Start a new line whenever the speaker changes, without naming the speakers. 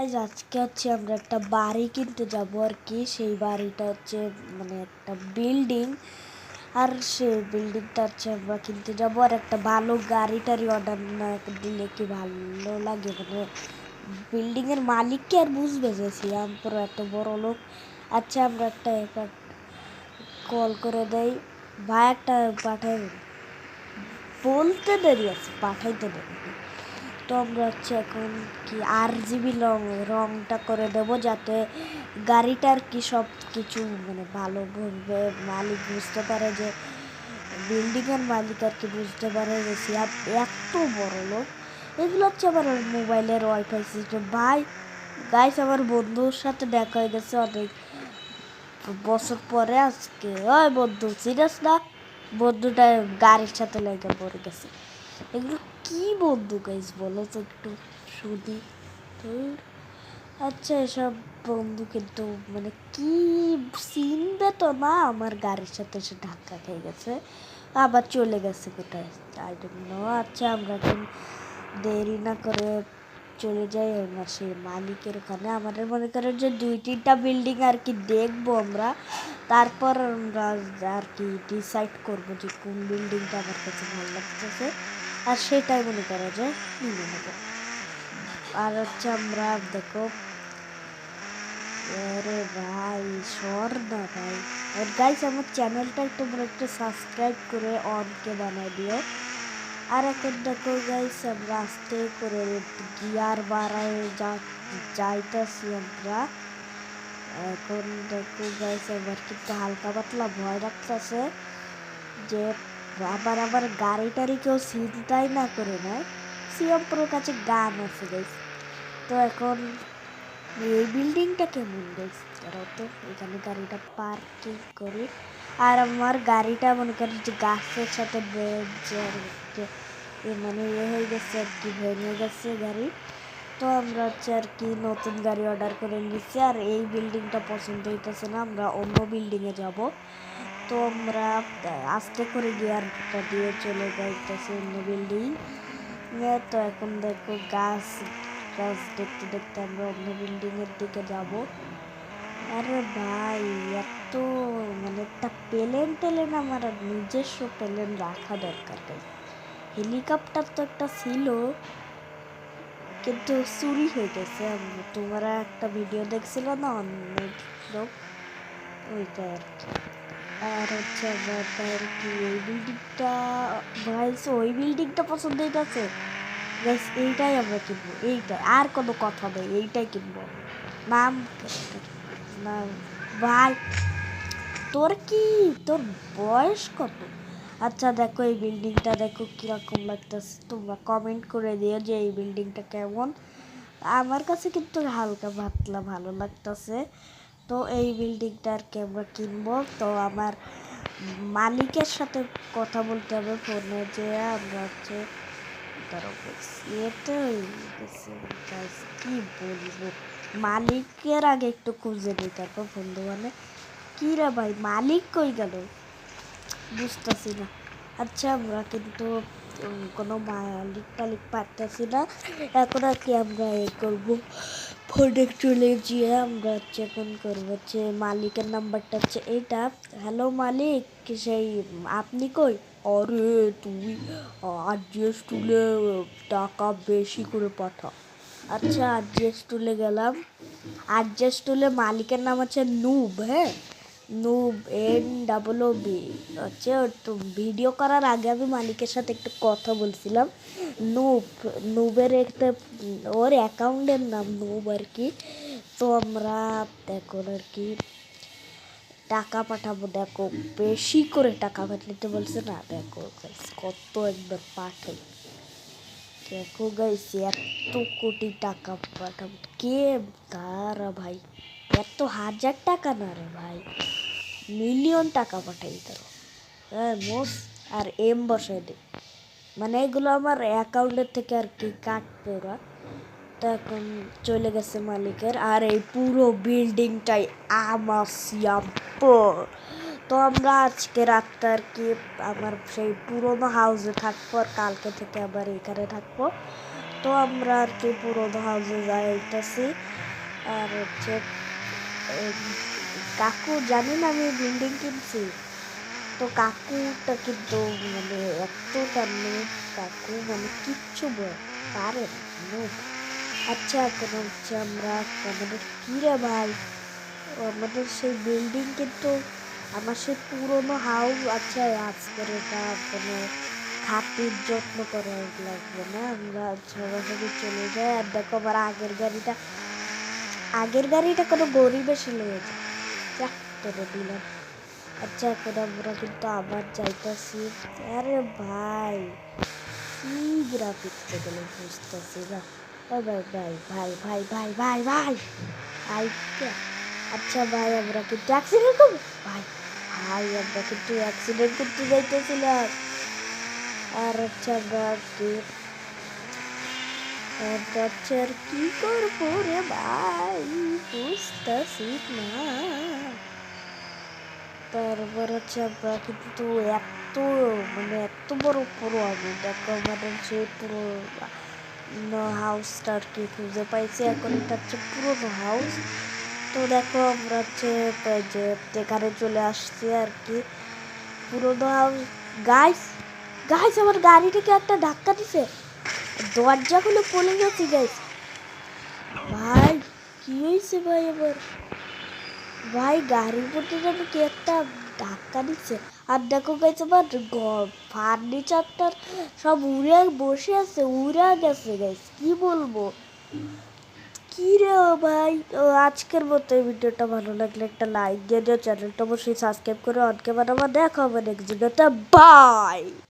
আজকে হচ্ছে আমরা একটা বাড়ি কিনতে যাব আর কি। সেই বাড়িটা হচ্ছে মানে একটা বিল্ডিং আর সেই বিল্ডিংটা হচ্ছে আমরা কিনতে যাব। আর একটা ভালো গাড়ি টাড়ি অর্ডার না দিলে কি ভালো লাগে? মানে বিল্ডিং এর মালিককে আর বুঝবে সিয়াম পুরো এত বড় লোক? আচ্ছা আমরা একটা কল করে দেই। ভাই, একটা পাঠাই বলতে দেরি আছে, পাঠাইতে দেরি আমরা হচ্ছে এখন কি আর জিবি রং, রংটা করে দেবো যাতে গাড়িটার কি সব কিছু মানে ভালোভাবে মালিক বুঝতে পারে যে বিল্ডিংয়ের মালিক আর কি বুঝতে পারে যে সিয়াব এত বড় লোক। এগুলো হচ্ছে আমার মোবাইলের ওয়াইফাই সিস্টেম ভাই গাইস আমার বন্ধুর সাথে দেখা হয়ে গেছে অনেক বছর পরে আজকে। ওই বন্ধু সিরিয়াস না? বন্ধুটা গাড়ির সাথে লেগে পড়ে গেছে। এগুলো কি বন্ধু গাইস বলো তো একটু শুনি। তো আচ্ছা এসব বন্ধু কিন্তু মানে কি চিনবে তো না? আমার গাড়ির সাথে এসে ধাক্কা খেয়ে গেছে। আবার চলে গেছে কোথায়? আই নো আচ্ছা আমরা এখন দেরি না করে চলে যাই। আমার সেই মালিকের ওখানে। আমাদের মনে করেন যে দুই তিনটা বিল্ডিং আর কি দেখব আমরা। তারপর আমরা আর কি ডিসাইড করব যে কোন বিল্ডিংটা আমার কাছে ভালো লাগতেছে। আর সেটাই মনে করা যায় নিয়ে নেব আর হচ্ছে আমরা দেখো আরে ভাই সর না ভাই। আর গাইস আমার চ্যানেলটা তোমরা একটু সাবস্ক্রাইব করে অনকে বানাই দিও। আর এখন দেখো গাইস আমরা আস্তে করে গিয়ার বাড়ায় যা, যাইতেছি আমরা। এখন দেখো গাইস আমার কিন্তু হালকা পাতলা ভয় লাগতেছে যে আবার আবার গাড়ি টাড়ি কেউ চিন্তাই না করে নেয়। সিএম প্রোর কাছে গান আছে গাইস তো এখন এই বিল্ডিংটা কেমন গাইস তারাও তো, এখানে গাড়িটা পার্কিং করি। আর আমার গাড়িটা মনে করি যে গাছের সাথে মানে ইয়ে হয়ে গেছে আর কি, ভেঙে গেছে গাড়ি। তো আমরা হচ্ছে আর কি নতুন গাড়ি অর্ডার করে নিচ্ছি আর এই বিল্ডিংটা পছন্দ হইতেছে না, আমরা অন্য বিল্ডিংয়ে যাব। তো আমরা আস্তে করে গিয়ারটা দিয়ে চলে যাইতেছি অন্য বিল্ডিং। তো এখন দেখো গাছ গাছ দেখতে দেখতে আমরা অন্য বিল্ডিংয়ের দিকে যাব। আরে ভাই, এত মানে একটা প্লেন টেলেন আমার নিজস্ব প্লেন রাখা দরকার হেলিকপ্টার তো একটা ছিল, কিন্তু চুরি হয়ে গেছে। তোমরা একটা ভিডিও দেখছিল না অনেক লোক ওইটা আর কি। আর হচ্ছে আর কি, এই বিল্ডিংটা ভাইস ওই বিল্ডিংটা পছন্দ হইতেছে? গাইস এইটাই আমরা কিনবো, এইটাই, আর কোনো কথা নেই, এইটাই কিনবো। নাম নাম, ভাই, তোর কি, তোর বয়স কত? আচ্ছা দেখো এই বিল্ডিংটা দেখো কীরকম লাগতেছে, তোমরা কমেন্ট করে দিও যে এই বিল্ডিংটা কেমন। আমার কাছে কিন্তু হালকা পাতলা ভালো লাগতেছে। তো এই বিল্ডিংটার আর কি আমরা কিনবো। তো আমার মালিকের সাথে কথা বলতে হবে ফোনে যে আমরা হচ্ছে এতে কি বলব? মালিকের আগে একটু খুঁজে নিই, তারপর বন্ধু মানে কি রে ভাই, মালিক কই গেল? বুঝতেছি না। আচ্ছা আমরা কিন্তু কোনো মালিক টালিক পারতেছি না। এখন আর কি আমরা এ করব? ফোনে চলে গিয়ে আমরা হচ্ছে এখন করব হচ্ছে মালিকের নাম্বারটা হচ্ছে এটা। হ্যালো মালিক সেই আপনি কই? আরে তুই, আরজিএস টুলে টাকা বেশি করে পাঠা। আচ্ছা আরজিএস টুলে গেলাম। আরজিএস টুলে মালিকের নাম হচ্ছে নুব হ্যাঁ? Noob N double O B হচ্ছে তো ভিডিও করার আগে আমি মালিকের সাথে একটু কথা বলছিলাম। নুব নুবের একটা, ওর অ্যাকাউন্টের নাম নুব আর কি। তো আমরা এখন আর কি, টাকা পাঠাবো, দেখো, বেশি করে টাকা পাঠাতে বলছে না, দেখো কত একবার পাঠাই। দেখো গাইছি এত কোটি টাকা পাঠাবো। কে? তারা ভাই। এত হাজার টাকা না রে ভাই। মিলিয়ন টাকা পাঠাই তো। হ্যাঁ মোস আর এম বসাই দে। মানে এগুলো আমার অ্যাকাউন্টের থেকে আর কি কাটবে ওরা। তো এখন চলে গেছে মালিকের। আর এই পুরো বিল্ডিংটাই আমার তো আমরা আজকে রাতটা আর কি আমার সেই পুরোনো হাউসে থাকব আর কালকে থেকে আবার এখানে থাকব। তো আমরা আর কি পুরোনো হাউসে যাইতেছি। আর হচ্ছে কাকু জানি না আমি বিল্ডিং কিনছি। তো কাকুটা কিন্তু মানে এত টানে কাকু মানে কিচ্ছু পারে না আচ্ছা এখন হচ্ছে আমরা আমাদের কিরে ভাই, আমাদের সেই বিল্ডিং কিন্তু আমার সেই পুরোনো হাউস আছে, আজকের এটা কোনো খাতির যত্ন করা লাগবে না। আমরা সরাসরি চলে যাই। আর দেখো আমার আগের গাড়িটা আগের গাড়িটা কোনো গরিবে ছিল যাক, তোরে দিলাম। আচ্ছা এখন আমরা কিন্তু আবার যাইতাছি। আরে ভাই, কি গ্রাফিক্স গেলে বুঝতেছি না। ও ভাই ভাই ভাই ভাই ভাই ভাই ভাই আইটা আচ্ছা ভাই, আমরা কিন্তু অ্যাক্সিডেন্ট করব। ভাই ভাই, আমরা কিন্তু অ্যাক্সিডেন্ট করতে যাইতেছিলাম। আর হচ্ছে আমরা আর কি আর কি করব রে ভাই? বুঝতেছি না। তারপর হচ্ছে আমরা কিন্তু এত মানে এত বড় পুরো আমি। দেখো আমাদের যে পুরো হাউসটা আর কি খুঁজে পাইছি। এখন এটা হচ্ছে পুরোনো হাউস তো দেখো আমরা হচ্ছে যে এখানে চলে আসছি আর কি, পুরোনো হাউস গাইস গাইস আমার গাড়িটাকে একটা ধাক্কা দিছে। দরজা খুলে পড়ে গেছে গাইস ভাই, কি হয়েছে ভাই এবার? ভাই, গাড়ির মধ্যে যেন কি একটা ধাক্কা দিচ্ছে। আর দেখো গাইছে আমার ফার্নিচারটার সব উড়ে বসে আছে, উড়ে গেছে গাইস কি বলব? কি রে ভাই? আজকের মতো এই ভিডিওটা। ভালো লাগলে একটা লাইক দিয়ে দিও চ্যানেলটা অবশ্যই সাবস্ক্রাইব করে অনকে বানাবো। দেখা হবে নেক্সট ভিডিওতে বাই